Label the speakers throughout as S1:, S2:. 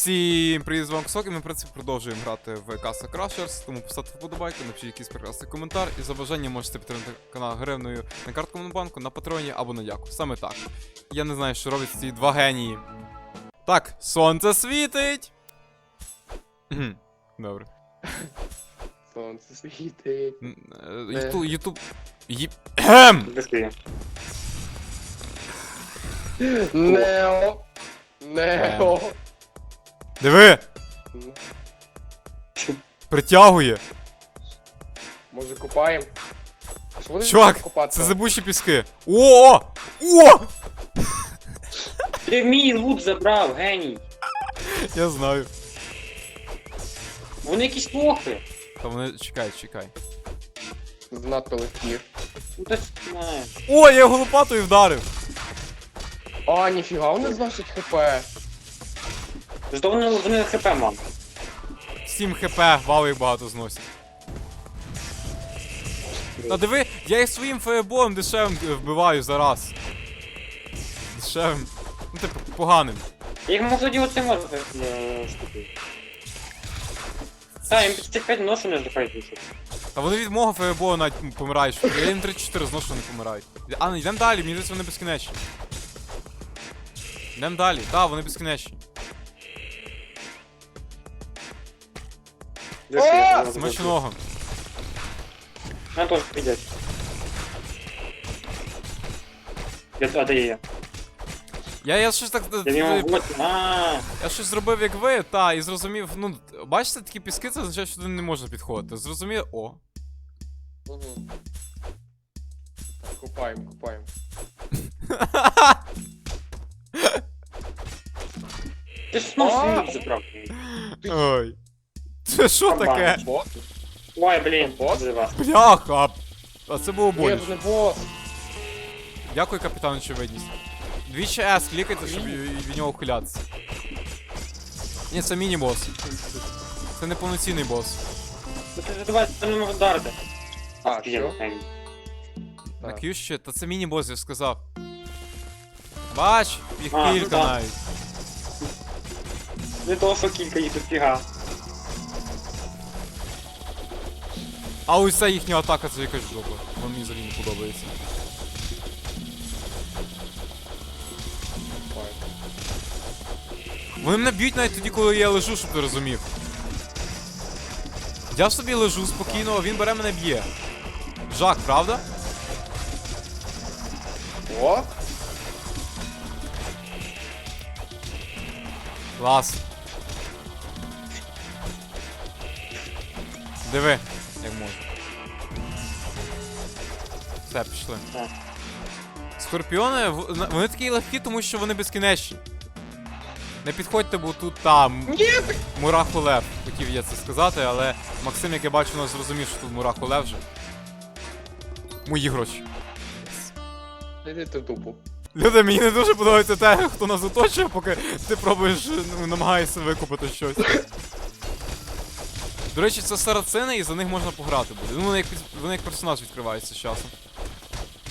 S1: Всім привіт, з вами Ксок, і ми в принципі продовжуємо грати в Castle Crashers, тому поставте вподобайку, напишіть якийсь прекрасний коментар, і за бажанням можете підтримати канал гривною на картку Монобанку, на патреоні або на яку. Саме так. Я не знаю, що роблять ці два генії. Так, сонце світить! Добре.
S2: Сонце світить.
S1: Е,
S2: Е.
S1: Ютуб. Ютуб. Ї-
S2: Нео. Нео.
S1: Диви! Притягує!
S2: Може вони
S1: Чувак. Це забучі піски. О! О!
S3: Ти мій лут забрав, геній.
S1: Я знаю.
S3: Вони якісь лохи.
S1: Та вони чекай, чекай.
S2: Занадто легкі.
S3: Ну та.
S1: О, я його лопатою вдарив!
S2: А, ніфіга, вони зносять хп.
S3: Зато вони, вони хп мам.
S1: 7 хп, вау, їх багато зносять. Та диви, я їх своїм фаєболом дешевим вбиваю за раз. Дешевим. Ну, типу, поганим.
S3: Я їх можу оце е, штуки. Та, їм 55 ношу не здихають більше.
S1: Та вони від мого фаєбола навіть помирають. Я їм 34 зношу, вони помирають. А, ну йдемо далі, мені здається, вони безкінечні. Йдемо далі, так, вони безкінечні.
S2: О!
S1: Смачного.
S3: Теж підять. Я, а де я?
S1: Я, я щось так.
S3: Я в. А,
S1: Я щось зробив як ви, та, і зрозумів, ну, бачите, такі піски, це означає, що туди не можна підходити. Зрозумів. О.
S2: Угу. Так, копаємо, копаємо.
S3: ти ж знов
S2: А!
S3: забрав.
S1: Ой. Це що таке?
S2: Бот?
S3: Ой, блін,
S2: Бос?
S1: Бляха! А це було
S2: Ні,
S1: боляче.
S2: це не бос.
S1: Дякую, капітан очевидність. Двічі С клікайте, щоб від від нього ухилятися. Ні, це міні-бос. Це не повноцінний бос.
S3: Ну ти ж давай, не можеш вдарити.
S2: А, що?
S1: На
S2: Так.
S1: Q ще, та це міні-бос, я ж сказав. Бач, їх
S3: А, ну
S1: кілька
S3: так.
S1: навіть.
S3: Не того, що кілька їх тут фіга.
S1: А ось ця їхня атака, це якась жопа. Вона мені взагалі не подобається. Вони мене б'ють навіть тоді, коли я лежу, щоб ти розумів. Я собі лежу спокійно, а він бере мене б'є. Жак, правда?
S2: О,
S1: Клас. Диви, Все, пішли. Скорпіони, вони такі легкі, тому що вони безкінечні. Не підходьте, бо тут там Мураху Лев. Хотів я це сказати, але Максим, як я бачу, нас зрозумів, що тут Мураху Лев вже. Мої гроші.
S2: Іди ти в дупу.
S1: Люди, мені не дуже подобається те, хто нас оточує, поки ти пробуєш, ну, намагаєшся викупити щось. До речі, це сарацини, і за них можна пограти буде. Ну, вони як, вони як персонаж відкриваються з часом.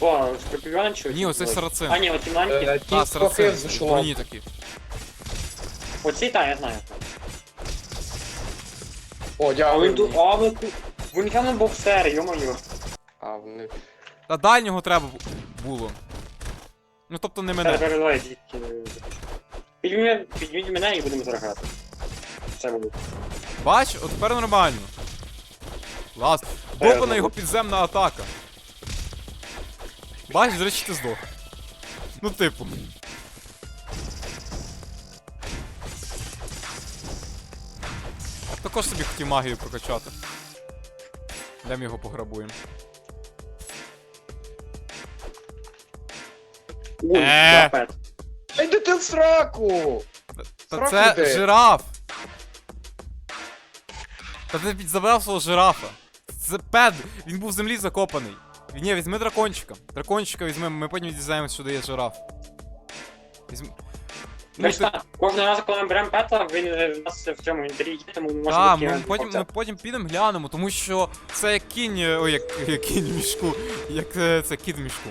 S3: О, скорпіон чи?
S1: Ні, оцей сарацин.
S3: А, ні, оці маленькі.
S2: Е,
S1: Та,
S2: Ті трохи
S1: сарацин,
S2: з
S1: броні такі.
S3: Оці, так, я знаю.
S2: О,
S3: А він тут, а ви тут. Він явно боксер, йо-моє.
S2: А, вони...
S1: Та дальнього треба бу- було. Ну тобто не мене.
S3: Передавай, дітки. Підміть мене і будемо зараз грати. Все буде.
S1: Бач, от тепер нормально. Клас. Допана його підземна атака. Бач, до речі, ти здох. Ну, типу. Також собі хотів магію прокачати. Йдемо його пограбуємо.
S3: Ой,
S1: Е.
S2: йди ти в сраку!
S1: Та
S2: Страх
S1: це
S2: іде.
S1: жираф! Та ти підзабрав свого жирафа. Це пед! Він був в землі закопаний. Ні, візьми дракончика. Дракончика візьми, ми потім дізнаємося, що дає жираф. Візьми.
S3: Ми
S1: Ну,
S3: ж
S1: ти...
S3: так, кожного разу, коли ми беремо пета, він е, в нас в цьому інвентарі є, тому ми можемо
S1: Так, ми
S3: кинути
S1: потім, ми потім підемо глянемо, тому що це як кінь. е, Ой, як, як кінь в мішку. Як е, це кіт в мішку.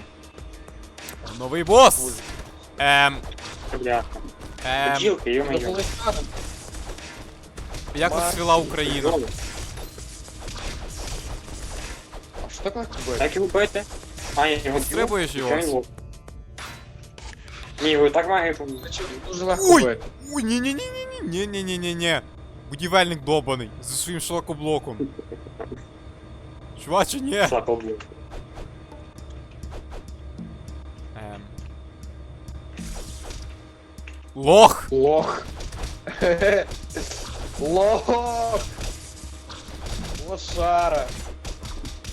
S1: Новий бос! Ем.
S3: Бляха.
S1: Ем.
S3: Бджілки, йо-моє.
S1: Як розцвіла Україна.
S3: Знову.
S2: Так легко бити?
S3: Так його бити. А, я його б'ю.
S1: Стрибуєш його?
S3: Він лох? Ні, його так помню.
S2: Значить, Дуже легко
S1: Ой!
S2: бити.
S1: Ой, ні ні ні ні ні ні ні ні ні ні Будівельник добаний зі своїм шлакоблоком. Чуваче, ні.
S3: Слабо б'ю.
S1: Ем. Лох!
S2: Лох. Лох. Лошара.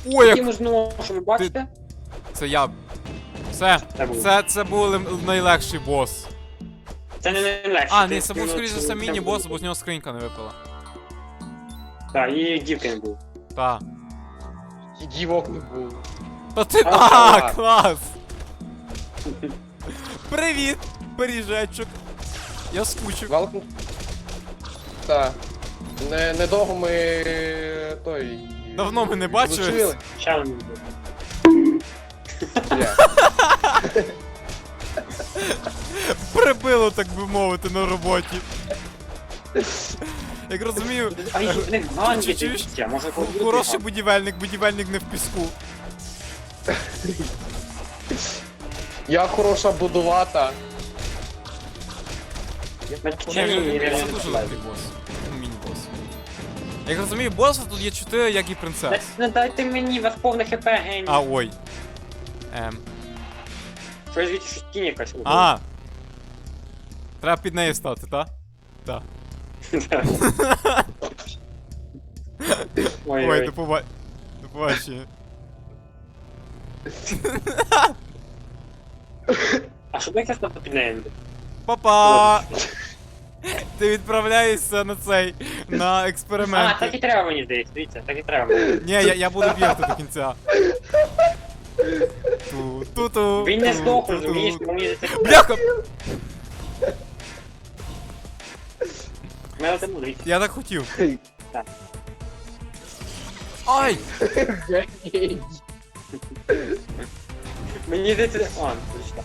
S1: Ой, як
S3: Яким знову, що ви бачите?
S1: це я. Все,
S3: Це був.
S1: це, це був лем- найлегший бос.
S3: Це не найлегше.
S1: А,
S3: ти
S1: ні, це був скоріше за все
S3: це
S1: міні-бос, бо з нього скринька не випала.
S3: Так, і дівки не було.
S1: Та.
S2: І дівок не було.
S1: Та ти.
S3: А,
S1: А,
S2: так.
S1: клас! Привіт, пиріжечок. Я скучив.
S2: Велком. Так. Не, недовго ми той.
S1: Давно ми не бачились.
S2: Бля.
S1: Прибило, так би мовити, на роботі. Як розумію,
S3: А їх в них ганги
S1: Чи- чуєш?
S3: дивіться, може
S1: хороший будівельник, будівельник не в піску.
S2: Я хороша будувата.
S3: Це
S1: ні, дуже легкий бос. Ну. Як розумію, боса тут є 4, як і
S3: Та
S1: принцес.
S3: Дайте мені вас повне хп, геній.
S1: А, ой. Ем.
S3: Що звідти щось тінь якась.
S1: А. Треба під нею стати, та? Так.
S3: Ой,
S1: Ой,
S3: ой.
S1: до поба... До побачення.
S3: А що таке стати під нею?
S1: Папа! Ти відправляєшся на цей, на
S3: А, так і треба мені здається, дивіться, так і треба мені.
S1: Ні, я, я буду бігти до кінця. Ту, ту, ту,
S3: Він не
S1: ту,
S3: здох,
S1: ту, ту.
S3: розумієш, мені здається.
S1: Бляха!
S3: Мене тому дивіться.
S1: Я так хотів.
S3: Так.
S1: Ай!
S3: Мені здається. А, точно.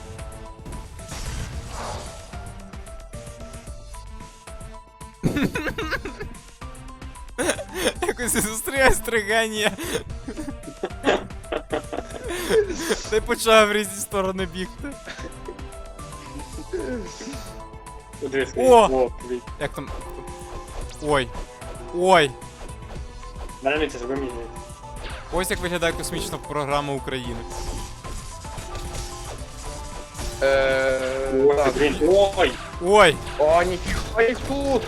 S1: Якось я зустрічаюсь три генія. Та й почав в різні сторони бігти. О! Як там. Ой. Ой.
S3: Це зроби мені.
S1: Ось як виглядає космічна програма України.
S2: Е,
S3: Ой,
S2: так.
S3: блін, ой!
S1: Ой!
S2: О, ніфіга тут!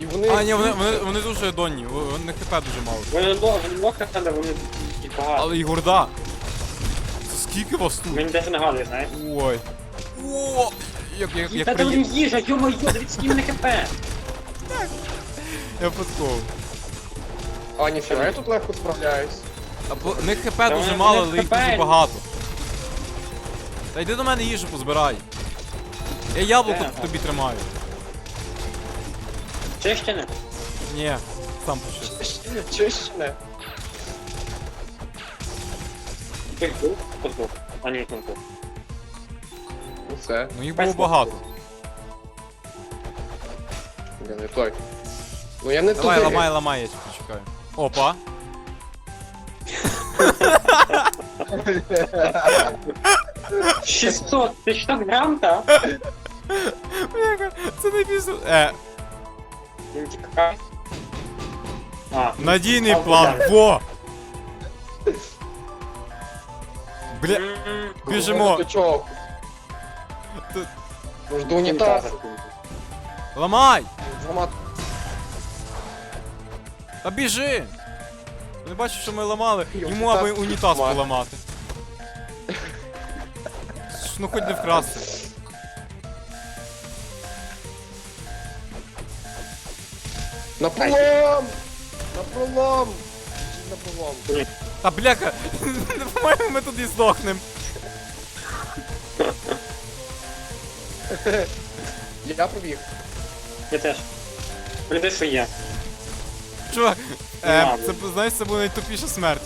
S2: І вони.
S1: А, ні, вони, вони, вони дуже донні, них хп дуже мало.
S3: Вони лох, вони лох але вони і багато.
S1: Але і горда. Це скільки вас тут?
S3: Мені теж нагадує, знаєш?
S1: Ой. О! Як, як,
S3: Та
S1: як
S3: там
S1: приємно.
S3: їжа, йо-моє, дивіться, скільки мене хп!
S1: Я подковав.
S2: А, ніфіга, я тут легко справляюсь.
S1: Або в них хп
S3: Та
S1: дуже мало,
S3: вони
S1: але їх
S3: хп.
S1: дуже багато. Та йди до мене їжу позбирай. Я яблуко
S3: Де?
S1: тобі тримаю.
S3: Чищене?
S1: Ні, сам почив.
S2: Чищене.
S3: Ти був? Подбув. А ні, не був.
S2: Ну все,
S1: Ну їх було багато.
S2: я не той. Ну я не
S1: Давай,
S2: туди.
S1: ламай, ламай, я тебе почекаю. Опа.
S3: — 600, ти що грам, та?
S1: Бляха, це не пізно. Е.
S3: А,
S1: надійний
S3: А,
S1: план.
S3: да.
S1: Во! Бля,
S3: м,
S1: біжимо.
S2: До чого?
S1: Тут-
S2: Може до унітазу.
S1: Ламай!
S2: Зламати.
S1: Та біжи! Ти не бачиш, що ми ламали?
S2: Його
S1: Йому аби
S2: унітаз
S1: унітаз
S2: зламати.
S1: поламати. Ж, Ну хоч не вкрасти.
S2: На пролом! На пролом! На пролом.
S1: Та бляха! Не по-моєму ми тут і здохнем.
S2: Я пробіг.
S3: Я теж. Прийди, що є.
S1: Чувак, е, це знаєш, це буде найтупіша смерть.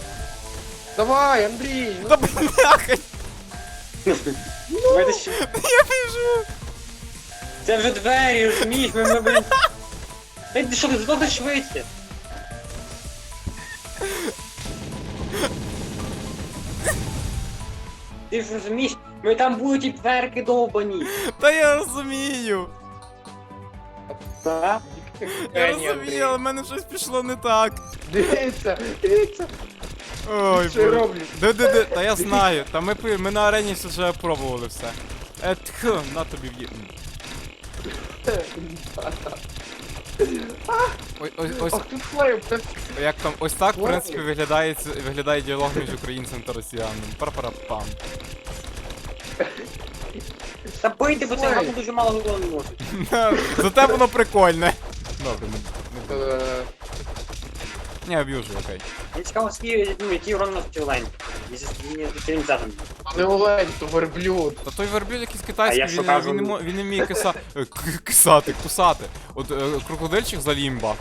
S2: Давай, Андрій! ну
S1: Та бляха!
S3: Давайте ще.
S1: Я біжу!
S3: Це вже двері, розумієш, ми, ми, блін. Ти ти знову швидше? Ти ж розумієш, ми там будуть і дверки довбані.
S1: Та я розумію.
S3: Так?
S1: Я розумію, але в мене щось пішло не так.
S2: Дивіться, дивіться,
S1: Ой,
S2: що я
S1: боже.
S2: роблю.
S1: Де-де-де, та я знаю. Та ми, пи- ми на арені все вже пробували все. Е, тх, на тобі в'є. Ой, ось, ось,
S2: Ах, тут флейм, це
S1: як там, ось так, в принципі, виглядає, ц- виглядає діалог між українцем та росіянином. Пар-пара-пам.
S3: Та бийте, бо це
S2: Ой.
S3: гамма дуже мало носить.
S1: Зате воно прикольне. Добре, не, не,
S2: Е,
S1: не аб'южу, окей.
S3: Мені цікаво, скільки, ну, який урон носить олень. Якщо з кінцятом.
S2: то не олень, то верблюд.
S1: Та той верблюд якийсь
S3: А
S1: китайський,
S3: я
S1: він,
S3: шукав
S1: він, не, мо- він не вміє киса... е, к- кисати, кусати. От е, крокодильчик за лімба.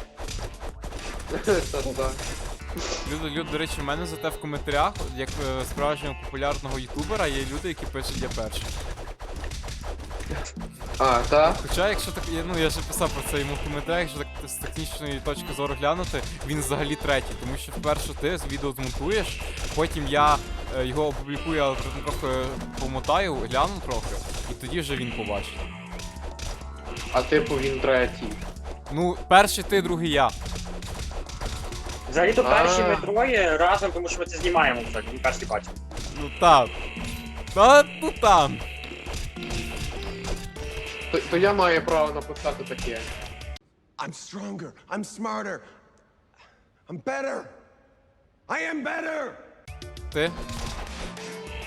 S1: Люди, люди, до речі, в мене зате в коментарях, як е, справжнього популярного ютубера, є люди, які пишуть я перший.
S2: А, так?
S1: Хоча, якщо так, я- ну я вже писав про це йому в коментарях, якщо так з технічної точки зору глянути, він взагалі третій, тому що вперше ти з відео змонтуєш, потім я е, його опублікую, але трохи помотаю, гляну трохи, і тоді вже він побачить.
S2: А типу він третій.
S1: Ну, перший ти, другий я.
S3: Взагалі-то
S2: А.
S3: перші ми троє разом, тому що ми це знімаємо вже, він перший бачив.
S1: Ну там. Та ну там.
S2: То, то я маю право написати таке.
S4: I'm stronger. I'm smarter. I'm better. I am better.
S1: Ти?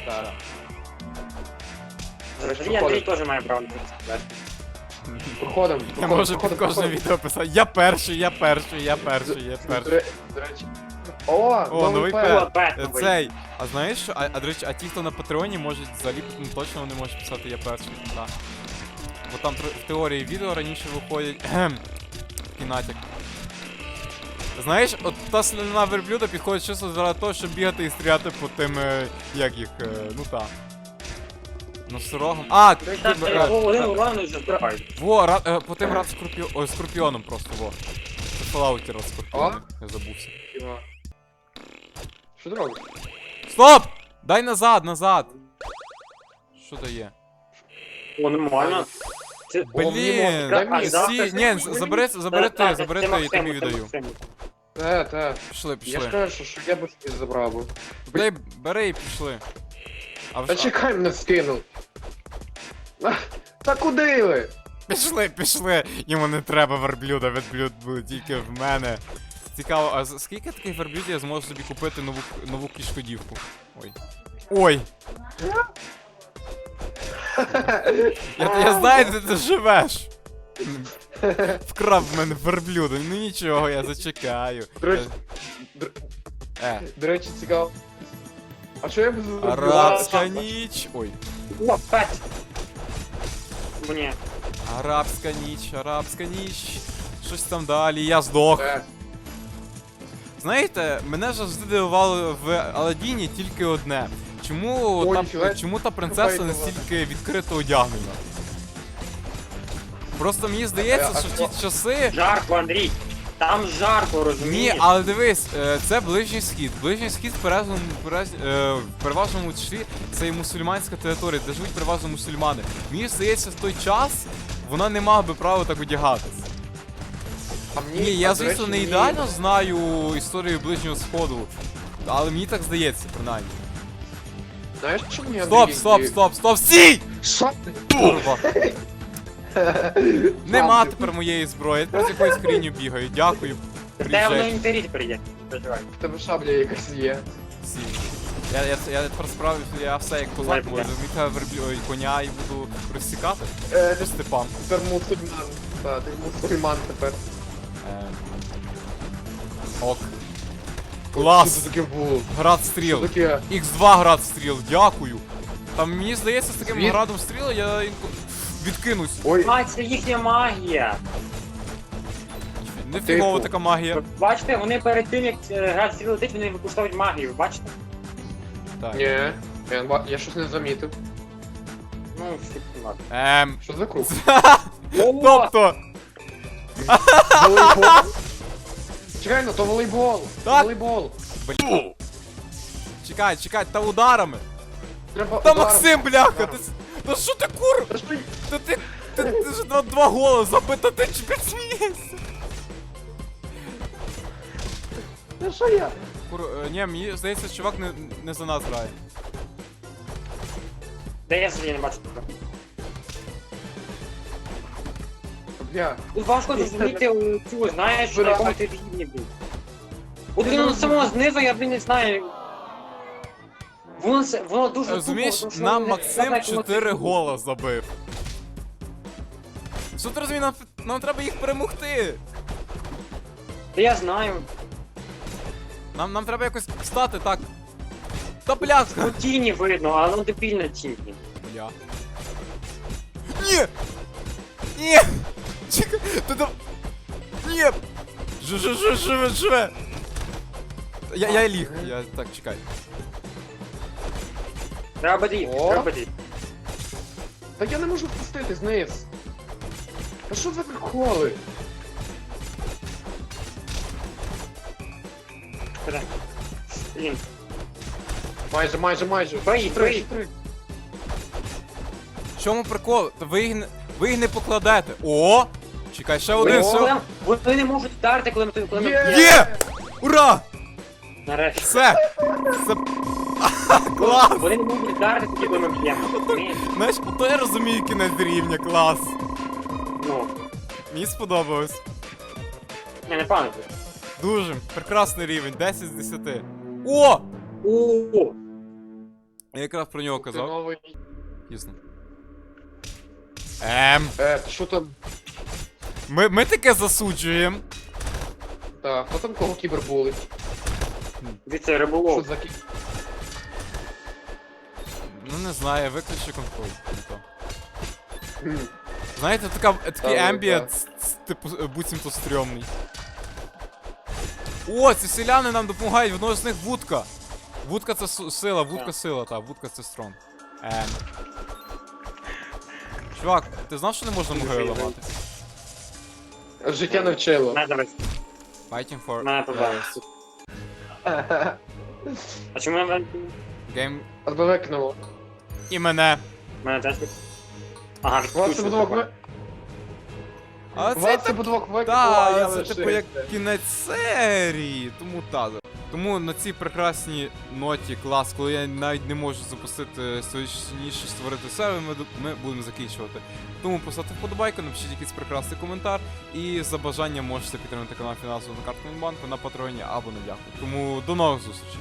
S2: Так.
S3: Андрій теж має право на це.
S2: Проходимо.
S1: Я можу під кожне відео писати. Я перший, я перший, я перший, я перший.
S2: до речі. О,
S1: О, новий Е,
S3: новий.
S1: Цей. А знаєш, що? а, а до речі, а ті, хто на Патреоні можуть взагалі ну, точно вони можуть писати я перший. Так. Бо там в теорії відео раніше виходять. Такий. Знаєш, от та слина верблюда підходить чисто заради того, щоб бігати і стріляти по тим, е, як їх, е, ну та. Носорогом. А,
S3: Ну так,
S1: е. Во, по тим рад скорпіоном просто, во. Це Fallout рад скорпіоном, я забувся.
S2: Що ти робиш?
S1: Стоп! Дай назад, назад! Що дає?
S3: О, нормально. Це...
S1: Блін, всі, ні, забери, забери ти, забери ти, я тобі віддаю.
S2: Те, те.
S1: Пішли,
S2: Я ж
S1: пішли.
S2: кажу, що, я би собі забрав би.
S1: Дай, бери і пішли. А
S2: Та чекай, мене скинув. А, Та куди ви?
S1: Пішли, пішли! Йому не треба верблюда, верблюд буде тільки в мене. Цікаво, а за скільки таких верблюдів я зможу собі купити нову, нову кішкодівку? Ой. Ой! Я, я знаю, де ти живеш! Вкрав в мене верблюда, ну нічого, я зачекаю.
S2: До речі, до,
S1: Е,
S2: до речі, цікаво. А що я б зробив?
S1: арабська ніч. Ой.
S3: О, пет! Ні.
S1: Арабська ніч, арабська ніч. Щось там далі, я здох.
S2: Е,
S1: Знаєте, мене завжди дивувало в Аладдіні тільки одне. Чому,
S2: Ой,
S1: та, чому та принцеса настільки відкрито одягнена? Просто мені здається, що в ті часи.
S3: Жарко, Андрій. Там жарко, розумієш?
S1: Ні, але дивись, е, це ближній схід. Ближній схід в переважному, е, в переважному числі це і мусульманська територія, де живуть переважно мусульмани. Мені здається, в той час вона не мала би права так одягатись.
S2: А мені,
S1: Ні, я звісно
S2: речі,
S1: не
S2: мені-
S1: ідеально знаю історію ближнього сходу, але мені так здається, принаймні.
S2: Знаєш, що мені
S1: Стоп,
S2: Андрій-
S1: стоп, стоп, стоп, стій!
S2: Що ти?
S1: Курва! Нема тепер моєї зброї, я тепер з якоюсь хрінню бігаю. Дякую.
S3: Те воно
S1: Приїжджай.
S3: інтеріт тепер. Не переживай.
S2: В тебе шабля якась є.
S1: Всі. Я, я, я тепер справлю, я все як козак можу, вміти верблю ой, коня і буду розсікати
S2: Е,
S1: по степам.
S2: тепер мусульман. Та, ти мусульман тепер.
S1: Е, Ок. Клас!
S2: Що це таке було?
S1: Град
S2: Що
S1: стріл.
S2: таке?
S1: Х2 град стріл, дякую. Там мені здається, з таким
S2: Звід-
S1: градом стріла я інко... відкинусь.
S2: Ой,
S3: А, це їхня магія.
S1: Не фігова
S2: Типу.
S1: така магія.
S3: Бачите, вони перед тим, як е, град стріл летить, вони використовують магію, бачите?
S1: Так.
S2: ні. Я, не ба- я щось не замітив.
S3: Ну, фу, ладно.
S1: Ем.
S2: Що за круг?
S3: О,
S1: Тобто.
S2: Волейбол? Чекай, ну то волейбол.
S1: Так.
S2: Волейбол.
S1: Блін. Чекай, чекай, та ударами.
S2: Треба
S1: Та
S2: ударом.
S1: Максим, бляха, ти. С- Та що ти кур?
S2: Та що ти-
S1: Та ти. Ти, ти ж два, два гола забив, та ти чекай смієшся.
S2: Та що я?
S1: Кур, е, ні, мені здається, чувак не, не за нас грає.
S3: Де я собі не бачу тебе?
S2: Бля.
S3: Тут важко зрозуміти у цю, знаєш, на якому ти рівні, блін. От він з самого знизу, я, блін, не знаю. Воно, с- воно дуже тупо,
S1: Розумієш,
S3: тому що
S1: нам
S3: не
S1: Максим
S3: знає, як воно
S1: 4
S3: це
S1: гола забив. Що ти розумієш, нам, нам треба їх перемогти.
S3: Та я знаю.
S1: Нам, нам треба якось встати так. Та бляха!
S3: Ну тіні видно, а воно дебільно тіні.
S1: Бля. Ні! Ні! Чекай! Ти там... Ні! Живе, живе! Я, я ліг, я так, чекай.
S3: Треба бадій,
S2: О.
S3: треба бадій.
S2: Та я не можу впустити зниз. Та що за приколи?
S3: Куди? Блін.
S2: Майже, майже, майже. Три,
S3: бої.
S1: В чому прикол? Та ви їх не, ви їх не покладете. О! Чекай, ще один, все.
S3: Вони не можуть вдарити, коли ми коли ми
S2: Є!
S1: Ура!
S3: нарешті.
S1: Все! Це... Клас!
S3: Вони не можуть вдарити тоді, коли ми б'ємо. розумієш?
S1: Знаєш, ото я розумію кінець рівня, клас.
S3: Ну,
S1: Мені сподобалось.
S3: я не пам'ятаю.
S1: Дуже. Прекрасний рівень, 10 з 10. О!
S3: О,
S1: Я якраз про нього
S2: Ти
S1: казав.
S2: новий.
S1: Дійсно. Ем.
S2: Е, то що там?
S1: Ми, ми таке засуджуємо.
S2: Та, хто там кого кібербулить?
S3: Від це
S2: Що
S3: риболов.
S2: за кі...
S1: Ну не знаю, виключи контроль. не то. Знаєте, така, такий
S2: Та,
S1: ембієнт, с- с- типу, е, буцімто стрьомний. О, ці селяни нам допомагають, в одного з них вудка. Вудка це су- сила, вудка
S3: Так.
S1: сила, та, вудка це стронг. Ем. Чувак, ти знав, що не можна могили ламати?
S2: Життя навчило.
S3: Мене дивись.
S1: Fighting for
S3: Мене позаду. А чому я
S1: game
S2: А тебе
S1: і мене.
S3: мене теж? Ага,
S2: Вас це ви...
S1: Але це
S2: Вас це
S1: так
S2: викинуло, а я
S1: Так, це
S2: лишився.
S1: типу як кінець серії, тому так. Тому на цій прекрасній ноті клас, коли я навіть не можу запустити сьогоднішній створити сервер, ми, ми будемо закінчувати. Тому поставте вподобайку, напишіть якийсь прекрасний коментар, і за бажанням можете підтримати канал фінансово на картковому банку на патроні або на дяку. Тому до нових зустрічей.